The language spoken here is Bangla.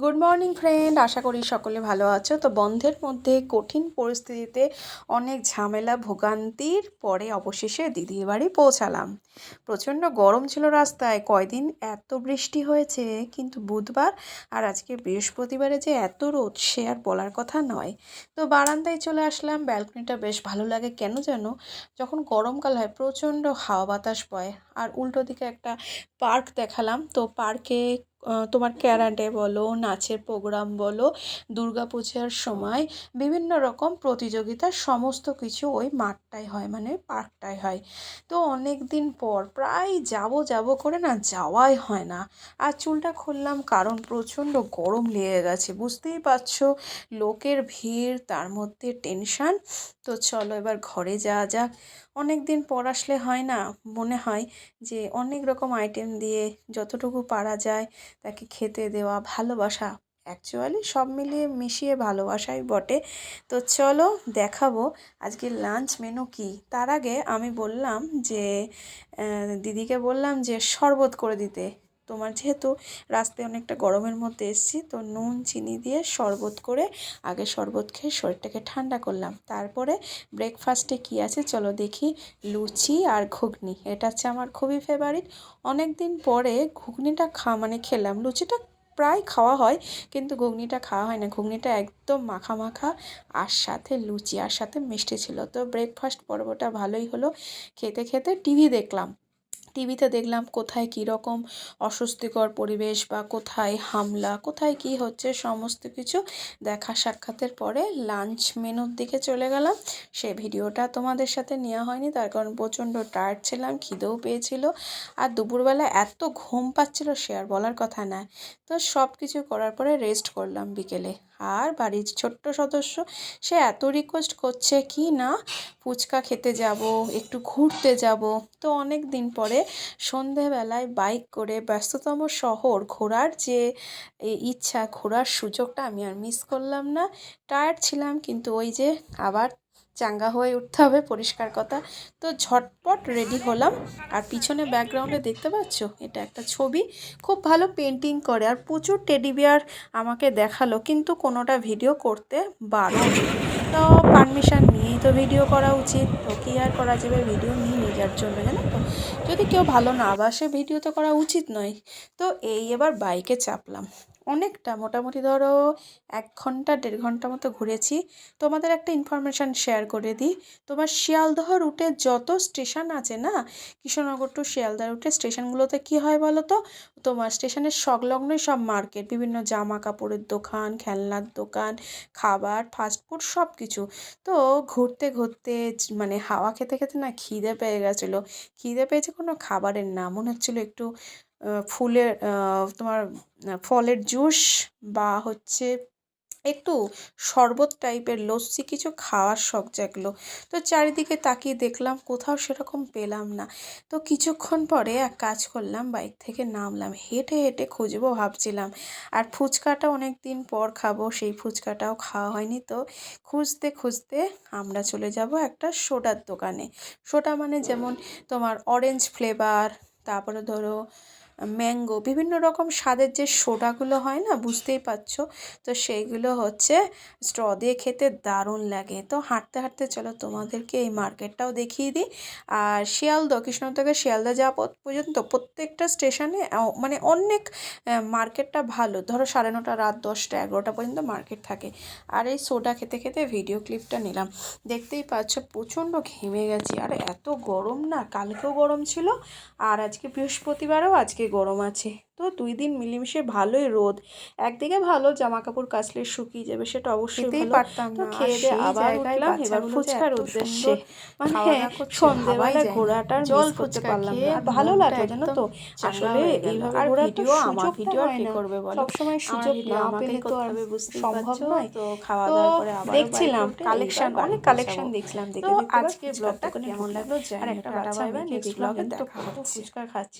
গুড মর্নিং ফ্রেন্ড আশা করি সকলে ভালো আছো। তো বন্ধের মধ্যে কঠিন পরিস্থিতিতে অনেক ঝামেলা, ভোগান্তির পরে অবশেষে দিদির বাড়ি পৌঁছালাম। প্রচণ্ড গরম ছিল রাস্তায়, কয়দিন এত বৃষ্টি হয়েছে, কিন্তু বুধবার আর আজকে বৃহস্পতিবারে যে এত রোদ, সে আর বলার কথা নয়। তো বারান্দায় চলে আসলাম, ব্যালকনিটা বেশ ভালো লাগে কেন যেন? যখন গরমকাল হয়, প্রচণ্ড হাওয়া বাতাস বয়। আর উল্টো দিকে একটা পার্ক দেখালাম, তো পার্কে তোমার ক্যারাটে বলো, নাচের প্রোগ্রাম বলো দুর্গাপূজার সময় বিভিন্ন রকম প্রতিযোগিতা সমস্ত কিছু ওই মাঠটায় হয় মানে পার্কটায় হয়। তো অনেক দিন পর, প্রায় যাব যাব করে না যাওয়াই হয় না। আর চুলটা খুললাম কারণ প্রচণ্ড গরম লেগে গেছে, বুঝতেই পারছ? লোকের ভিড়, তার মধ্যে টেনশান। তো চলো এবার ঘরে যাওয়া যাক। অনেক দিন পর আসলে হয় না, মনে হয় যে অনেক রকম আইটেম দিয়ে যতটুকু পারা যায় তাকে খেতে দেওয়া, ভালোবাসা অ্যাকচুয়ালি সব মিলিয়ে মিশিয়ে ভালোবাসাই বটে। তো চলো দেখাবো আজকে লাঞ্চ মেনু কি। তার আগে আমি বললাম যে দিদিকে বললাম যে, শরবত করে দিতে। তোমার যেহেতু রাস্তায় অনেকটা গরমের মধ্যে এসছি, তো নুন, চিনি দিয়ে শরবত করে আগে শরবত খেয়ে শরীরটাকে ঠান্ডা করলাম। তারপরে ব্রেকফাস্টে কি আছে চলো দেখি, লুচি আর ঘুগনি। এটা হচ্ছে আমার খুবই ফেভারিট অনেক দিন পরে ঘুগনিটা খা মানে খেলাম। লুচিটা প্রায় খাওয়া হয়, কিন্তু ঘুগনিটা খাওয়া হয় না। ঘুগনিটা একদম মাখা মাখা আর সাথে লুচি আর সাথে মিষ্টি ছিল। তো ব্রেকফাস্ট পর্বটা ভালোই হলো। খেতে খেতে টিভি দেখলাম। টিভিতে দেখলাম কোথায় কী রকম অস্বস্তিকর পরিবেশ বা কোথায় হামলা, কোথায় কী হচ্ছে সমস্ত কিছু দেখা সাক্ষাতের পরে লাঞ্চ মেনুর দিকে চলে গেলাম। সে ভিডিওটা তোমাদের সাথে নেওয়া হয়নি, তার কারণ প্রচণ্ড টায়ার্ড ছিলাম, খিদেও পেয়েছিল আর দুপুরবেলা এত ঘুম পাচ্ছিল সে আর বলার কথা না তো সব কিছু করার পরে রেস্ট করলাম বিকেলে। আর বাড়ির ছোট্ট সদস্য, সে এত রিকোয়েস্ট করছে কি না? ফুচকা খেতে যাব, একটু ঘুরতে যাব। তো অনেক দিন পরে সন্ধেবেলায় বাইক করে ব্যস্ততম শহর ঘোরার যে ইচ্ছা, ঘোরার সুযোগটা আমি আর মিস করলাম না। টায়ার্ড ছিলাম কিন্তু ওই যে আবার চাঙ্গা হয়ে উঠতে হবে, পরিষ্কার কথা। তো ঝটপট রেডি হলাম। আর পিছনে ব্যাকগ্রাউন্ডে দেখতে পাচ্ছ? এটা একটা ছবি। খুব ভালো পেন্টিং করে। আর প্রচুর টেডি বিয়ার আমাকে দেখাল, কিন্তু কোনোটা ভিডিও করতে বারণ। তো পারমিশন নিয়েই তো ভিডিও করা উচিত। তো কী আর করা যাবে? ভিডিও নিয়ে নিজের জন্য, জানো তো। যদি কেউ ভালো না বাসে ভিডিও তো করা উচিত নয়। তো এই এবার বাইকে চাপলাম। অনেকটা। মোটামুটি ধরো এক ঘণ্টা, দেড় ঘণ্টা মতো ঘুরেছি। তোমাদের একটা ইনফরমেশান শেয়ার করে দিই। তোমার শিয়ালদহ রুটে যত স্টেশন আছে না, কৃষ্ণনগর টু শিয়ালদহ রুটে স্টেশনগুলোতে কী হয় বলো তো? তোমার স্টেশনের সংলগ্নই সব মার্কেট বিভিন্ন জামা কাপড়ের দোকান, খেলনার দোকান, খাবার ফাস্টফুড সব কিছু তো ঘুরতে ঘুরতে মানে হাওয়া খেতে খেতে না খিদে পেয়ে গেছিল। খিদে পেয়েছে কোনো খাবারের না, মনে হচ্ছিল একটু ফুলের তোমার ফলের জুস বা হচ্ছে একটু শরবত টাইপের লস্যি, কিছু খাওয়ার শখ জাগলো। তো চারিদিকে তাকিয়ে দেখলাম, কোথাও সেরকম পেলাম না। তো কিছুক্ষণ পরে এক কাজ করলাম, বাইক থেকে নামলাম। হেঁটে হেঁটে খুঁজবো ভাবছিলাম। আর ফুচকাটা অনেক দিন পর খাব, সেই ফুচকাটাও খাওয়া হয়নি। তো খুঁজতে খুঁজতে আমরা চলে যাব একটা সোডার দোকানে। সোডা মানে যেমন তোমার অরেঞ্জ ফ্লেভার তারপরে ধরো ম্যাঙ্গো বিভিন্ন রকম স্বাদের যে সোডাগুলো হয় না, বুঝতেই পারছ? তো সেইগুলো হচ্ছে স্ট্র দিয়ে খেতে দারুণ লাগে। তো হাঁটতে হাঁটতে চলো তোমাদেরকে এই মার্কেটটাও দেখিয়ে দিই। আর শিয়ালদহ কৃষ্ণ থেকে শিয়ালদহ যাওয়া পর্যন্ত প্রত্যেকটা স্টেশনে মানে অনেক মার্কেটটা ভালো। ধরো সাড়ে নটা, রাত দশটা, এগারোটা পর্যন্ত মার্কেট থাকে। আর এই সোডা খেতে খেতে ভিডিও ক্লিপটা নিলাম। দেখতেই পাচ্ছ প্রচণ্ড ঘেমে গেছি। আর এত গরম না, কালকেও গরম ছিল, আর আজকে বৃহস্পতিবারও, আজকে গরম আছে। তো দুই দিন মিলেমিশে ভালোই রোদ। একদিকে ভালো জামা কাপড় কাচলে শুকিয়ে যাবে সেটা অবশ্যই পারতাম তো খেয়ে দিয়ে আবার উঠলাম এবার ফুচকার উদ্দেশ্যে। মানে সন্ধ্যেবেলা ঘোরাটা জল করতে পারলাম ভালো লাগে জানো তো? আসলে এইভাবে ঘোরা ভিডিও আমার ভিডিও আর কি করবে বলো? সবসময় সুযোগ না পেলে তো আর সম্ভব নয়। তো খাওয়া দাওয়ার পরে আবার দেখছিলাম কালেকশন অনেক কালেকশন দেখছিলাম দেখে আজকে ব্লগটা কেমন লাগল জানি একটা বাচ্চা ব্লগে দেখা ফুচকা খাচ্ছি।